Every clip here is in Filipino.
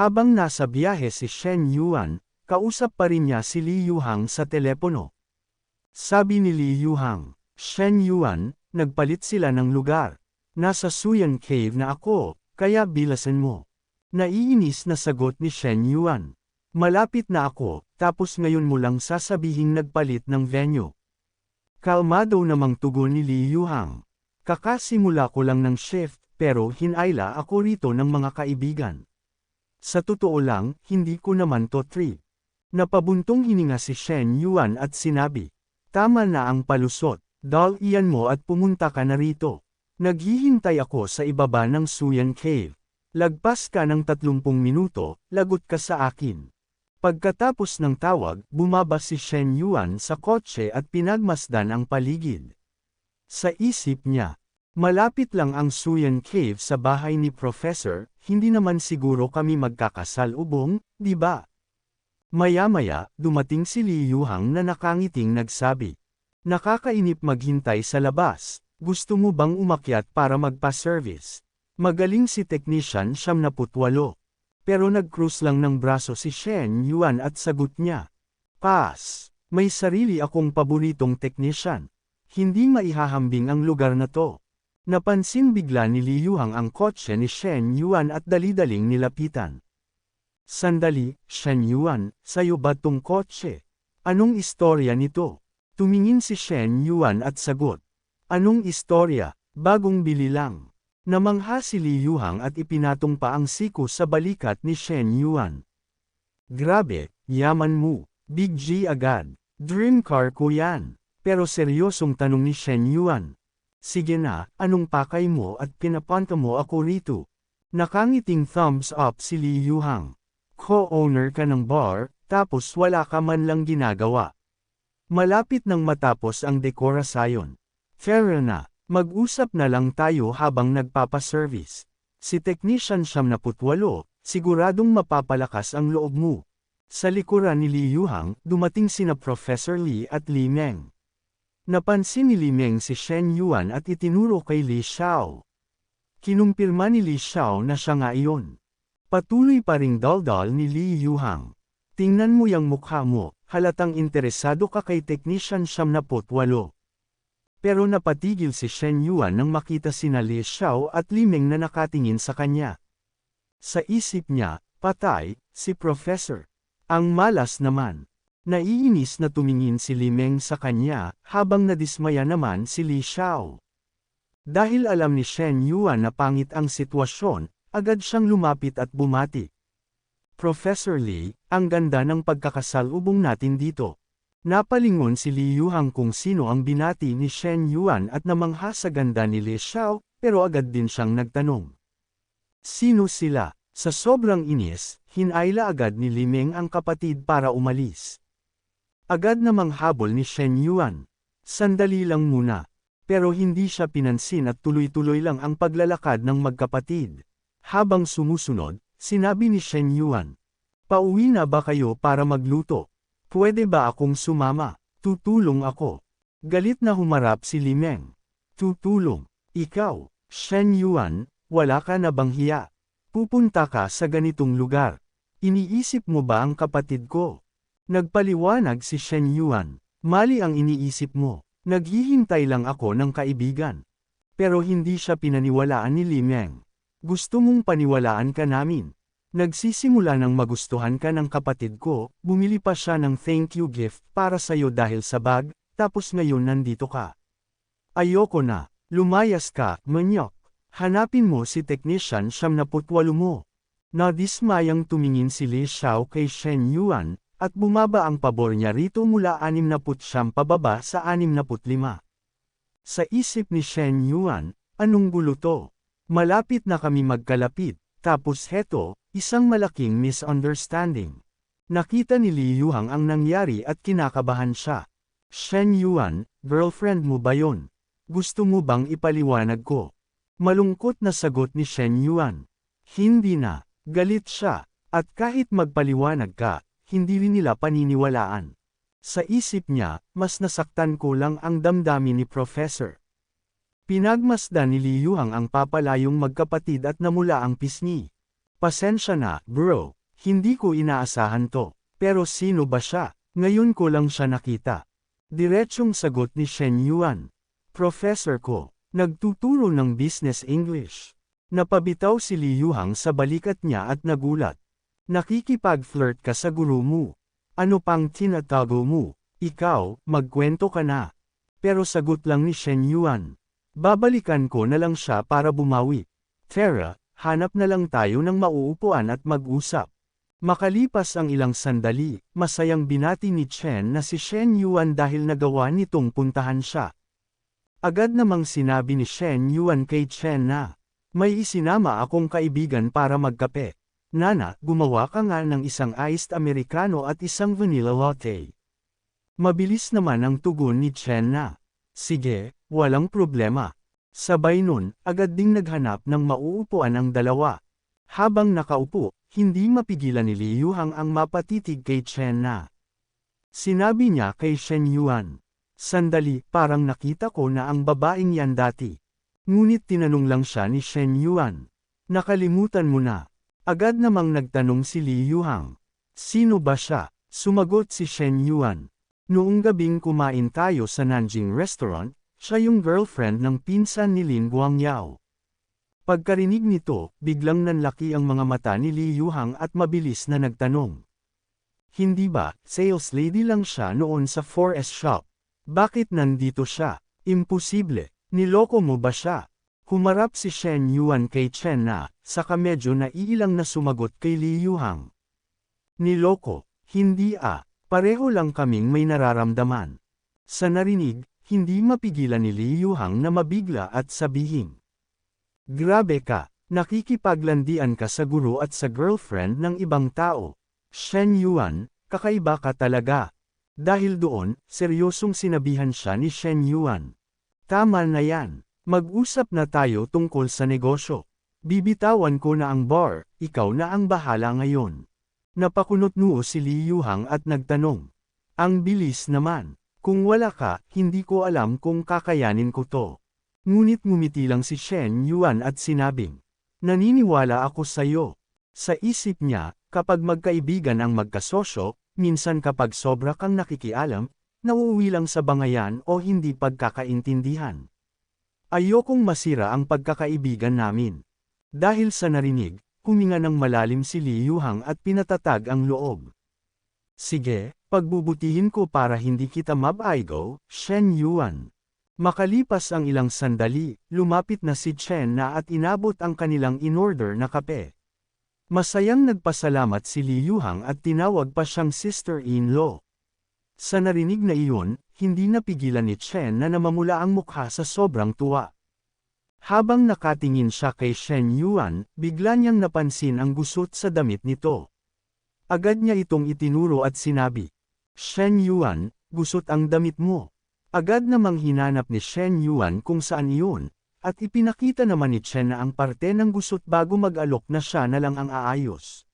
Habang nasa biyahe si Shen Yuan, kausap pa rin niya si Li Yuhang sa telepono. Sabi ni Li Yuhang, Shen Yuan, nagpalit sila ng lugar. Nasa Suyan Cave na ako, kaya bilasan mo. Naiinis na sagot ni Shen Yuan. Malapit na ako, tapos ngayon mo lang sasabihing nagpalit ng venue. Kalmado namang tugon ni Li Yuhang. Kakasimula ko lang ng shift, pero hinayla ako rito ng mga kaibigan. Sa totoo lang, hindi ko naman to trip. Napabuntong hininga si Shen Yuan at sinabi, Tama na ang palusot, dal iyan mo at pumunta ka na rito. Naghihintay ako sa ibaba ng Suyan Cave. Lagpas ka ng 30 minuto, lagot ka sa akin. Pagkatapos ng tawag, bumaba si Shen Yuan sa kotse at pinagmasdan ang paligid. Sa isip niya, malapit lang ang Suyan Cave sa bahay ni Professor, hindi naman siguro kami magkakasal ubong, di ba? Maya-maya, dumating si Li Yuhang na nakangiting nagsabi. Nakakainip maghintay sa labas, gusto mo bang umakyat para magpa-service? Magaling si technician siyam na putwalo. Pero nag-cruise lang ng braso si Shen Yuan at sagot niya. Pass, may sarili akong paboritong technician. Hindi maihahambing ang lugar na to. Napansin bigla ni Li Yuhang ang kotse ni Shen Yuan at dali-daling nilapitan. Sandali, Shen Yuan, sayo ba tong kotse? Anong istorya nito? Tumingin si Shen Yuan at sagot. Anong istorya? Bagong bili lang. Namangha si Li Yuhang at ipinatong pa ang siko sa balikat ni Shen Yuan. Grabe, yaman mo. Big G agad. Dream car ko yan. Pero seryosong tanong ni Shen Yuan. Sige na, anong pakay mo at pinapunta mo ako rito? Nakangiting thumbs up si Li Yuhang. Co-owner ka ng bar, tapos wala ka man lang ginagawa. Malapit nang matapos ang dekorasayon. Fair na, mag-usap na lang tayo habang nagpapaservice. Si Technician siyam na putwalo, siguradong mapapalakas ang loob mo. Sa likuran ni Li Yuhang, dumating sina Professor Li at Li Meng. Napansin ni Li Meng si Shen Yuan at itinuro kay Li Xiao. Kinumpirma ni Li Xiao na siya nga iyon. Patuloy pa ring daldal ni Li Yuhang. Tingnan mo yung mukha mo, halatang interesado ka kay technician siyam na potwalo. Pero napatigil si Shen Yuan nang makita sina Li Xiao at Li Meng na nakatingin sa kanya. Sa isip niya, patay, si Professor. Ang malas naman. Naiinis na tumingin si Li Meng sa kanya, habang nadismaya naman si Li Xiao. Dahil alam ni Shen Yuan na pangit ang sitwasyon, agad siyang lumapit at bumati. Professor Li, ang ganda ng pagkakasalubong natin dito. Napalingon si Li Yuhang kung sino ang binati ni Shen Yuan at namangha sa ganda ni Li Xiao, pero agad din siyang nagtanong. Sino sila? Sa sobrang inis, hinayla agad ni Li Meng ang kapatid para umalis. Agad namang habol ni Shen Yuan. Sandali lang muna. Pero hindi siya pinansin at tuloy-tuloy lang ang paglalakad ng magkapatid. Habang sumusunod, sinabi ni Shen Yuan. Pauwi na ba kayo para magluto? Pwede ba akong sumama? Tutulong ako. Galit na humarap si Li Meng. Tutulong. Ikaw, Shen Yuan, wala ka na bang hiya? Pupunta ka sa ganitong lugar. Iniisip mo ba ang kapatid ko? Nagpaliwanag si Shen Yuan. Mali ang iniisip mo. Naghihintay lang ako ng kaibigan. Pero hindi siya pinaniwalaan ni Li Meng. Gusto mong paniwalaan ka namin. Nagsisimula nang magustuhan ka ng kapatid ko, bumili pa siya ng thank you gift para sa'yo dahil sa bag, tapos ngayon nandito ka. Ayoko na, lumayas ka, manyok. Hanapin mo si technician siyam na putwalo mo. Nadismayang tumingin si Li Xiao kay Shen Yuan, at bumaba ang pabor niya rito mula 69 pababa sa 65. Sa isip ni Shen Yuan, anong gulo to? Malapit na kami magkalapit, tapos heto, isang malaking misunderstanding. Nakita ni Li Yuhang ang nangyari at kinakabahan siya. Shen Yuan, girlfriend mo ba yon? Gusto mo bang ipaliwanag ko? Malungkot na sagot ni Shen Yuan. Hindi na, galit siya, at kahit magpaliwanag ka, hindi rin nila paniniwalaan. Sa isip niya, mas nasaktan ko lang ang damdamin ni Professor. Pinagmasdan ni Li Yuhang ang papalayong magkapatid at namula ang pisngi. Pasensya na, bro. Hindi ko inaasahan to. Pero sino ba siya? Ngayon ko lang siya nakita. Diretsyong sagot ni Shen Yuan. Professor ko. Nagtuturo ng business English. Napabitaw si Li Yuhang sa balikat niya at nagulat. Nakikipag-flirt ka sa guru mo. Ano pang tinatago mo? Ikaw, magkwento ka na. Pero sagot lang ni Shen Yuan. Babalikan ko na lang siya para bumawi. Tara, hanap na lang tayo ng mauupuan at mag-usap. Makalipas ang ilang sandali, masayang binati ni Chen na si Shen Yuan dahil nagawa nitong puntahan siya. Agad namang sinabi ni Shen Yuan kay Chen na, may isinama akong kaibigan para magkape. Nana, gumawa ka nga ng isang iced americano at isang vanilla latte. Mabilis naman ang tugon ni Chen na, sige, walang problema. Sabay nun, agad ding naghanap ng mauupuan ang dalawa. Habang nakaupo, hindi mapigilan ni Li Yuhang ang mapatitig kay Chen na. Sinabi niya kay Shen Yuan, Sandali, parang nakita ko na ang babaeng yan dati. Ngunit tinanong lang siya ni Shen Yuan. Nakalimutan mo na. Agad namang nagtanong si Li Yuhang. Sino ba siya? Sumagot si Shen Yuan. Noong gabing kumain tayo sa Nanjing restaurant, siya yung girlfriend ng pinsan ni Lin Guangyao. Pagkarinig nito, biglang nanlaki ang mga mata ni Li Yuhang at mabilis na nagtanong. Hindi ba, sales lady lang siya noon sa 4S shop? Bakit nandito siya? Imposible. Niloko mo ba siya? Humarap si Shen Yuan kay Chen na, saka medyo naiilang na sumagot kay Li Yuhang. Niloko, hindi ah, pareho lang kaming may nararamdaman. Sa narinig, hindi mapigilan ni Li Yuhang na mabigla at sabihin. Grabe ka, nakikipaglandian ka sa guro at sa girlfriend ng ibang tao. Shen Yuan, kakaiba ka talaga. Dahil doon, seryosong sinabihan siya ni Shen Yuan. Tama na yan. Mag-usap na tayo tungkol sa negosyo. Bibitawan ko na ang bar, ikaw na ang bahala ngayon. Napakunot noo si Li Yuhang at nagtanong. Ang bilis naman. Kung wala ka, hindi ko alam kung kakayanin ko to. Ngunit ngumiti lang si Shen Yuan at sinabing, Naniniwala ako sa iyo. Sa isip niya, kapag magkaibigan ang magkasosyo, minsan kapag sobra kang nakikialam, nauuwi lang sa bangayan o hindi pagkakaintindihan. Ayokong masira ang pagkakaibigan namin. Dahil sa narinig, huminga ng malalim si Li Yuhang at pinatatag ang loob. Sige, pagbubutihin ko para hindi kita mabaigo, Shen Yuan. Makalipas ang ilang sandali, lumapit na si Chen na at inabot ang kanilang in-order na kape. Masayang nagpasalamat si Li Yuhang at tinawag pa siyang sister-in-law. Sa narinig na iyon, hindi napigilan ni Chen na namamula ang mukha sa sobrang tuwa. Habang nakatingin siya kay Shen Yuan, bigla niyang napansin ang gusot sa damit nito. Agad niya itong itinuro at sinabi, Shen Yuan, gusot ang damit mo. Agad namang hinanap ni Shen Yuan kung saan iyon, at ipinakita naman ni Chen na ang parte ng gusot bago mag-alok na siya na lang ang aayos.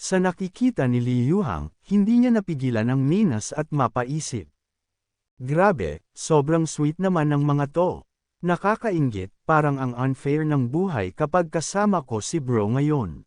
Sa nakikita ni Li Yuhang, hindi niya napigilan ang minas at mapaisip. Grabe, sobrang sweet naman ng mga to. Nakakaingit, parang ang unfair ng buhay kapag kasama ko si bro ngayon.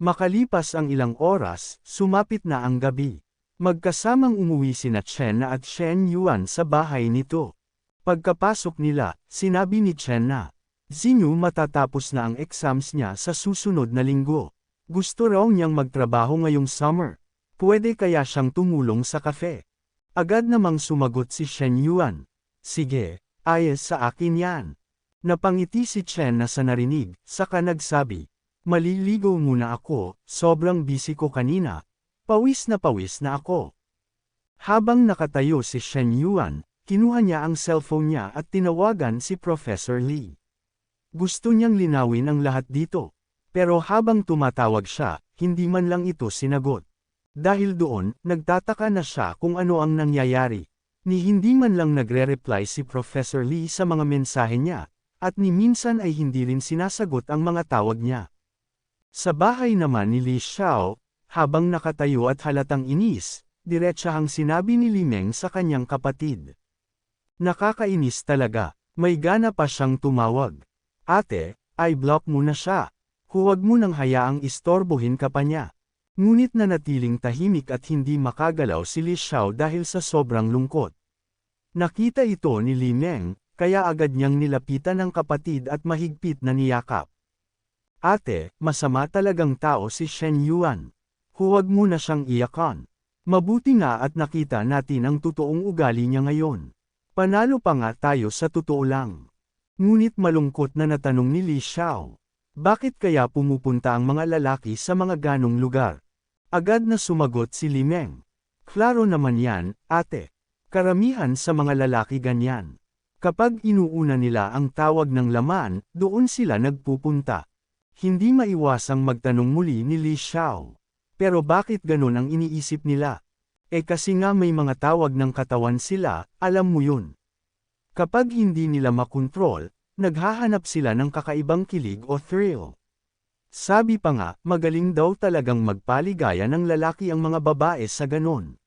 Makalipas ang ilang oras, sumapit na ang gabi. Magkasamang umuwi sina Chen na at Shen Yuan sa bahay nito. Pagkapasok nila, sinabi ni Chen na, Zinyu matatapos na ang exams niya sa susunod na linggo. Gusto raw niyang magtrabaho ngayong summer. Pwede kaya siyang tumulong sa kafe. Agad namang sumagot si Shen Yuan. Sige, ayos sa akin yan. Napangiti si Chen na sa narinig, saka nagsabi, Maliligo muna ako, sobrang busy ko kanina, Pawis na pawis na ako. Habang nakatayo si Shen Yuan, kinuha niya ang cellphone niya at tinawagan si Professor Lee. Gusto niyang linawin ang lahat dito. Pero habang tumatawag siya, hindi man lang ito sinagot. Dahil doon, nagtataka na siya kung ano ang nangyayari. Ni hindi man lang nagre-reply si Professor Lee sa mga mensahe niya, at ni minsan ay hindi rin sinasagot ang mga tawag niya. Sa bahay naman ni Li Xiao, habang nakatayo at halatang inis, diretsahang sinabi ni Limeng sa kanyang kapatid. Nakakainis talaga, may gana pa siyang tumawag. Ate, I block mo na siya. Huwag mo nang hayaang istorbohin ka pa niya. Ngunit nanatiling tahimik at hindi makagalaw si Li Xiao dahil sa sobrang lungkot. Nakita ito ni Li Meng, kaya agad niyang nilapitan ng kapatid at mahigpit na niyakap. Ate, masama talagang tao si Shen Yuan. Huwag mo na siyang iyakan. Mabuti nga at nakita natin ang totoong ugali niya ngayon. Panalo pa nga tayo sa totoo lang. Ngunit malungkot na natanong ni Li Xiao. Bakit kaya pumupunta ang mga lalaki sa mga ganong lugar? Agad na sumagot si Li Meng. Klaro naman yan, ate. Karamihan sa mga lalaki ganyan. Kapag inuuna nila ang tawag ng laman, doon sila nagpupunta. Hindi maiwasang magtanong muli ni Li Xiao. Pero bakit ganun ang iniisip nila? Eh kasi nga may mga tawag ng katawan sila, alam mo yun. Kapag hindi nila makontrol, naghahanap sila ng kakaibang kilig o thrill. Sabi pa nga, magaling daw talagang magpaligaya ng lalaki ang mga babae sa ganon.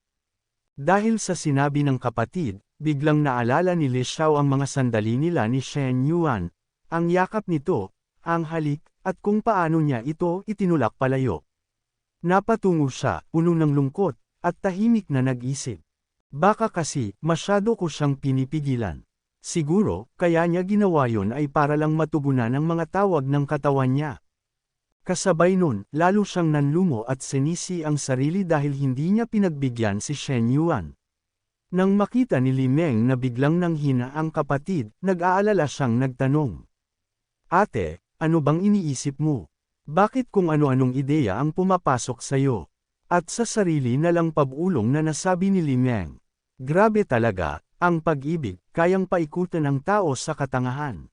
Dahil sa sinabi ng kapatid, biglang naalala ni Li Xiao ang mga sandali nila ni Shen Yuan, ang yakap nito, ang halik, at kung paano niya ito itinulak palayo. Napatungo siya, puno ng lungkot, at tahimik na nag-isip. Baka kasi, masyado ko siyang pinipigilan. Siguro, kaya niya ginawa yon ay para lang matugunan ang mga tawag ng katawan niya. Kasabay nun, lalo siyang nanlumo at sinisi ang sarili dahil hindi niya pinagbigyan si Shen Yuan. Nang makita ni Li Meng na biglang nanghina ang kapatid, nag-aalala siyang nagtanong. Ate, ano bang iniisip mo? Bakit kung ano-anong ideya ang pumapasok sa'yo? At sa sarili na lang pabulong na nasabi ni Li Meng. Grabe talaga, ang pag-ibig, kayang paikutan ng tao sa katangahan.